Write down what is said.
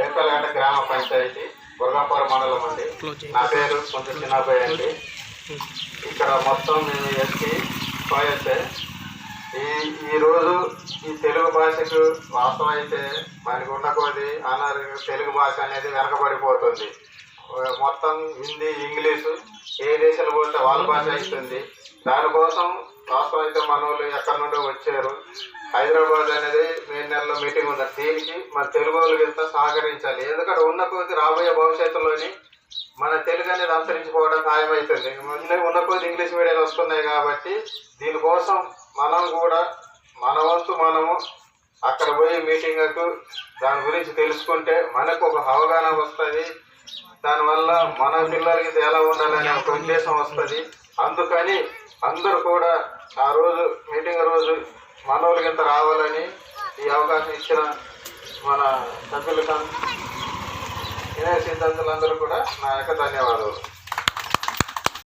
ఏర్పల్లిగడ్డ గ్రామ పంచాయతీ గురగాపురం మండలం అండి. నా పేరు కొంచెం చిన్నబ్బాయి అండి. ఇక్కడ మొత్తం మేము ఎస్టీ కోయసే ఈ ఈ రోజు ఈ తెలుగు భాషకు వాస్తవం అయితే మనకి ఉన్న కొద్ది అన్నారు తెలుగు భాష అనేది వెనకబడిపోతుంది. మొత్తం హిందీ ఇంగ్లీషు ఏ విదేశాలు పోతే వాళ్ళ భాష అవుతుంది దానికోసం వాస్తవిక అయితే మన వాళ్ళు ఎక్కడి నుండో వచ్చారు. హైదరాబాద్ అనేది మే నెలలో మీటింగ్ ఉంది. దీనికి మన తెలుగు వాళ్ళకి ఎంత సహకరించాలి? ఎందుకంటే ఉన్న కొద్ది రాబోయే భవిష్యత్తులోని మన తెలుగు అనేది అంతరించిపోవడం ఖాయమవుతుంది. ముందే ఉన్న కొద్ది ఇంగ్లీష్ మీడియాలు వస్తున్నాయి కాబట్టి దీనికోసం మనం కూడా మన వంతు మనము అక్కడ పోయి మీటింగ్కు దాని గురించి తెలుసుకుంటే మనకు ఒక అవగాహన వస్తుంది. దానివల్ల మన పిల్లలకి ఇది ఎలా ఉండాలనే ఒక ఉద్దేశం వస్తుంది. అందుకని అందరూ కూడా ఆ రోజు మీటింగ్ రోజు మనోళ్ళకి ఇంత రావాలని ఈ అవకాశం ఇచ్చిన మన సభ్యులకు వినయ సిద్ధాంతులందరూ కూడా నా యొక్క ధన్యవాదాలు.